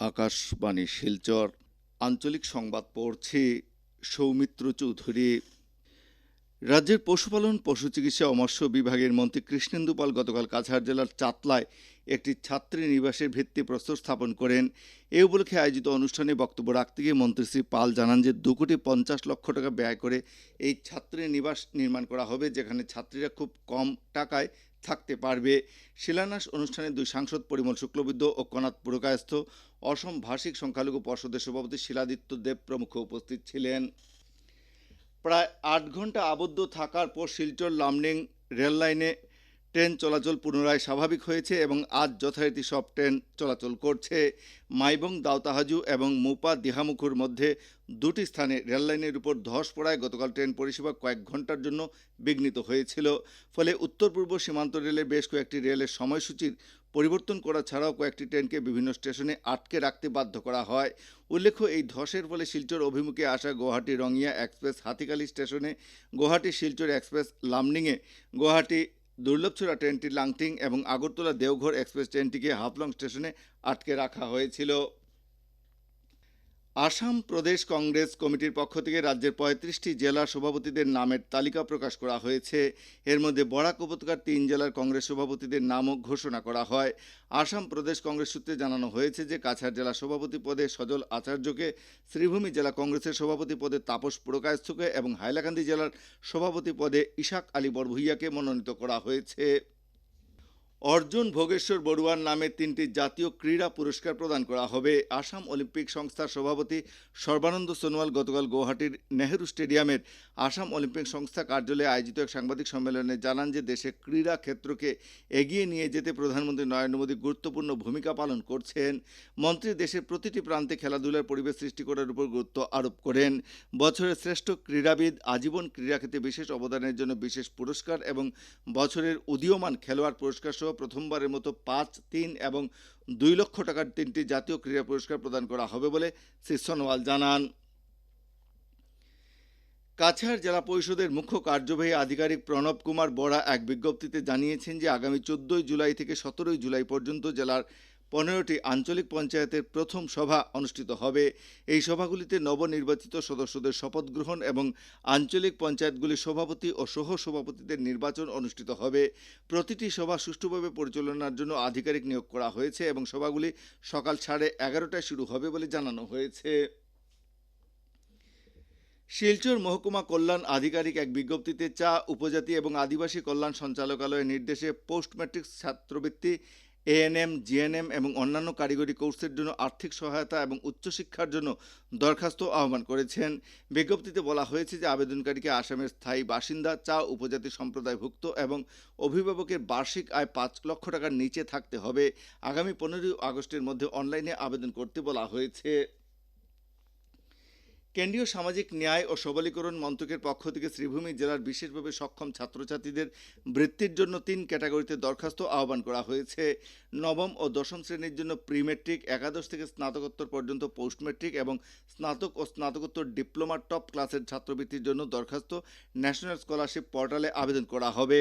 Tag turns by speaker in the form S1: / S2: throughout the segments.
S1: আকাশবাণী শিলচর, আঞ্চলিক সংবাদ পড়ছি সৌমিত্র চৌধুরী। রাজ্যের পশুপালন পশু চিকিৎসা ও মৎস্য বিভাগের মন্ত্রী কৃষ্ণেন্দু পাল গতকাল কাছাড় জেলার চাতলায় একটি ছাত্রী নিবাসের ভিত্তিপ্রস্তর স্থাপন করেন। এ উপলক্ষে আয়োজিত অনুষ্ঠানে বক্তব্য রাখতে গিয়ে মন্ত্রী শ্রী পাল জানান যে দু কোটি পঞ্চাশ লক্ষ টাকা ব্যয় করে এই ছাত্রী নিবাস নির্মাণ করা হবে, যেখানে ছাত্রীরা খুব কম টাকায় থাকতে পারবে। শিলান্যাস অনুষ্ঠানে দুই সাংসদ পরিমল শুক্লবৈদ্য ও কনাথ পুরকায়স্থ, অসম ভাষিক সংখ্যালঘু পর্ষদের সভাপতি শিলাদিত্য দেব প্রমুখ উপস্থিত ছিলেন। প্রায় আট ঘণ্টা আবদ্ধ থাকার পর শিলচর লামনিং রেল লাইনে ট্রেন চলাচল পুনরায় স্বাভাবিক হয়েছে এবং আজ যথারীতি সব ট্রেন চলাচল করছে। মাইবং দাউতাহাজু এবং মুপা, দিহামুখুর মধ্যে দুটি স্থানে রেললাইনের উপর ধস পড়ায় গতকাল ট্রেন পরিষেবা কয়েক ঘণ্টার জন্য বিঘ্নিত হয়েছিল। ফলে উত্তর পূর্ব সীমান্ত রেলের বেশ কয়েকটি রেলের সময়সূচির পরিবর্তন করা ছাড়াও কয়েকটি ট্রেনকে বিভিন্ন স্টেশনে আটকে রাখতে বাধ্য করা হয়। উল্লেখ্য, এই ধসের ফলে শিলচর অভিমুখে আসা গুয়াহাটি রঙিয়া এক্সপ্রেস হাতিকালি স্টেশনে গুয়াহাটি শিলচর এক্সপ্রেস লামনিংয়ে গুয়াহাটি দুর্লভছড়া ট্রেনটি লাংটিং এবং আগরতলা দেওঘর এক্সপ্রেস ট্রেনটিকে হাফলং স্টেশনে আটকে রাখা হয়েছিল। আসাম প্রদেশ কংগ্রেস কমিটির পক্ষ থেকে রাজ্যের পঁয়ত্রিশটি জেলা সভাপতিদের নামের তালিকা প্রকাশ করা হয়েছে। এর মধ্যে বরাক উপত্যকার তিন জেলার কংগ্রেস সভাপতিদের নামও ঘোষণা করা হয়। আসাম প্রদেশ কংগ্রেস সূত্রে জানানো হয়েছে যে, কাছাড় জেলা সভাপতি পদে সজল আচার্যকে, শ্রীভূমি জেলা কংগ্রেসের সভাপতি পদে তাপস পুরকায়স্থকে এবং হাইলাকান্দি জেলার সভাপতি পদে ইশাক আলী বরভুইয়াকে মনোনীত করা হয়েছে। অর্জুন ভোগেশ্বর বড়ুয়ার নামে তিনটি জাতীয় ক্রীড়া পুরস্কার প্রদান করা হবে। আসাম অলিম্পিক সংস্থার সভাপতি সর্বানন্দ সোনোয়াল গতকাল গৌহাটির নেহেরু স্টেডিয়ামের আসাম অলিম্পিক সংস্থা কার্যালয়ে আয়োজিত এক সাংবাদিক সম্মেলনে জানান যে, দেশে ক্রীড়া ক্ষেত্রকে এগিয়ে নিয়ে যেতে প্রধানমন্ত্রী নরেন্দ্র মোদী গুরুত্বপূর্ণ ভূমিকা পালন করছেন। মন্ত্রী দেশের প্রতিটি প্রান্তে খেলাধুলার পরিবেশ সৃষ্টি করার উপর গুরুত্ব আরোপ করেন। বছরের শ্রেষ্ঠ ক্রীড়াবিদ, আজীবন ক্রীড়াক্ষেত্রে বিশেষ অবদানের জন্য বিশেষ পুরস্কার এবং বছরের উদীয়মান খেলোয়াড় পুরস্কার সহ প্রথমবারের মতো পাঁচ, তিন এবং দুই লক্ষ টাকার তিনটি জাতীয় ক্রীড়া পুরস্কার প্রদান করা হবে বলে শ্রী সোনোয়াল জানান। কাছাড় জেলা পরিষদের মুখ্য কার্যবাহী আধিকারিক প্রণব কুমার বড়া এক বিজ্ঞপ্তিতে জানিয়েছেন যে আগামী চোদ্দই জুলাই থেকে সতেরোই জুলাই পর্যন্ত জেলার পনেরোটি আঞ্চলিক পঞ্চায়েতের প্রথম সভা অনুষ্ঠিত হবে। এই সভাগুলিতে নবনির্বাচিত সদস্যদের শপথ গ্রহণ এবং আঞ্চলিক পঞ্চায়েতগুলির সভাপতি ও সহ সভাপতিদের নির্বাচন অনুষ্ঠিত হবে। প্রতিটি সভা সুষ্ঠুভাবে পরিচালনার জন্য আধিকারিক নিয়োগ করা হয়েছে এবং সভাগুলি সকাল সাড়ে এগারোটায় শুরু হবে বলে জানানো হয়েছে। শিলচর মহকুমা কল্যাণ আধিকারিক এক বিজ্ঞপ্তিতে চা, উপজাতি এবং আদিবাসী কল্যাণ সঞ্চালকালয়ের নির্দেশে পোস্ট ম্যাট্রিক ছাত্রবৃত্তি এএনএম, জিএনএম এবং অন্যান্য কারিগরি কোর্সের জন্য আর্থিক সহায়তা এবং উচ্চশিক্ষার জন্য দরখাস্ত আহ্বান করেছেন। বিজ্ঞপ্তিতে বলা হয়েছে যে আবেদনকারীকে আসামের স্থায়ী বাসিন্দা, চা উপজাতি সম্প্রদায়ভুক্ত এবং অভিভাবকের বার্ষিক আয় পাঁচ লক্ষ টাকার নিচে থাকতে হবে। আগামী পনেরোই আগস্টের মধ্যে অনলাইনে আবেদন করতে বলা হয়েছে। কেন্দ্রীয় সামাজিক ন্যায় ও সবলীকরণ মন্ত্রকের পক্ষ থেকে শ্রীভূমি জেলার বিশেষভাবে সক্ষম ছাত্রছাত্রীদের বৃত্তির জন্য তিন ক্যাটাগরিতে দরখাস্ত আহ্বান করা হয়েছে। নবম ও দশম শ্রেণির জন্য প্রি মেট্রিক একাদশ থেকে স্নাতকোত্তর পর্যন্ত পোস্ট মেট্রিক এবং স্নাতক ও স্নাতকোত্তর ডিপ্লোমা টপ ক্লাসের ছাত্রবৃত্তির জন্য দরখাস্ত ন্যাশনাল স্কলারশিপ পোর্টালে আবেদন করা হবে।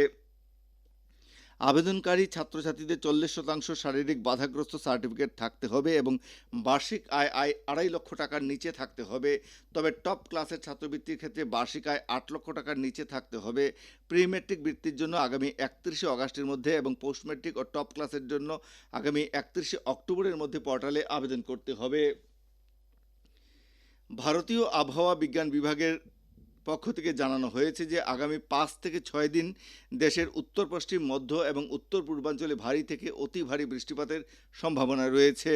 S1: আবেদনকারী ছাত্রছাত্রীদের চল্লিশ শতাংশ শারীরিক বাধাগ্রস্ত সার্টিফিকেট থাকতে হবে এবং বার্ষিক আয় আয় আড়াই লক্ষ টাকার নিচে থাকতে হবে। তবে টপ ক্লাসের ছাত্রবৃত্তির ক্ষেত্রে বার্ষিক আয় আট লক্ষ টাকার নিচে থাকতে হবে। প্রি মেট্রিক বৃত্তির জন্য আগামী একত্রিশে অগাস্টের মধ্যে এবং পোস্ট মেট্রিক ও টপ ক্লাসের জন্য আগামী একত্রিশে অক্টোবরের মধ্যে পোর্টালে আবেদন করতে হবে। ভারতীয় আবহাওয়া বিজ্ঞান বিভাগের পক্ষ থেকে জানানো হয়েছে যে আগামী পাঁচ থেকে ছয় দিন দেশের উত্তর পশ্চিম, মধ্য এবং উত্তর পূর্বাঞ্চলে ভারী থেকে অতি ভারী বৃষ্টিপাতের সম্ভাবনা রয়েছে।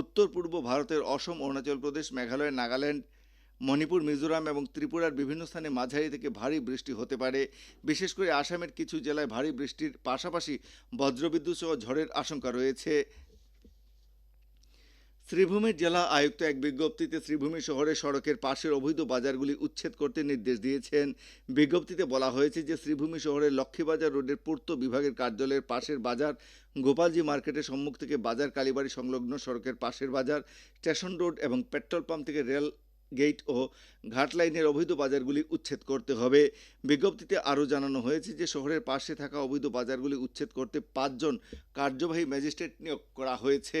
S1: উত্তর পূর্ব ভারতের অসম, অরুণাচল প্রদেশ, মেঘালয়, নাগাল্যান্ড, মণিপুর, মিজোরাম এবং ত্রিপুরার বিভিন্ন স্থানে মাঝারি থেকে ভারী বৃষ্টি হতে পারে। বিশেষ করে আসামের কিছু জেলায় ভারী বৃষ্টির পাশাপাশি বজ্রবিদ্যুৎ সহ ঝড়ের আশঙ্কা রয়েছে। শ্রীভূমির জেলা আয়ুক্ত এক বিজ্ঞপ্তিতে শ্রীভূমি শহরে সড়কের পাশের অবৈধ বাজারগুলি উচ্ছেদ করতে নির্দেশ দিয়েছেন। বিজ্ঞপ্তিতে বলা হয়েছে যে শ্রীভূমি শহরের লক্ষ্মীবাজার রোডের পূর্ত বিভাগের কার্যালয়ের পাশের বাজার, গোপালজি মার্কেটের সম্মুখ থেকে বাজার কালীবাড়ি সংলগ্ন সড়কের পাশের বাজার, স্টেশন রোড এবং পেট্রোল পাম্প থেকে রেল গেট ও ঘাট লাইনের অবৈধ বাজারগুলি উচ্ছেদ করতে হবে। বিজ্ঞপ্তিতে আরও জানানো হয়েছে যে, শহরের পাশে থাকা অবৈধ বাজারগুলি উচ্ছেদ করতে পাঁচজন কার্যবাহী ম্যাজিস্ট্রেট নিয়োগ করা হয়েছে।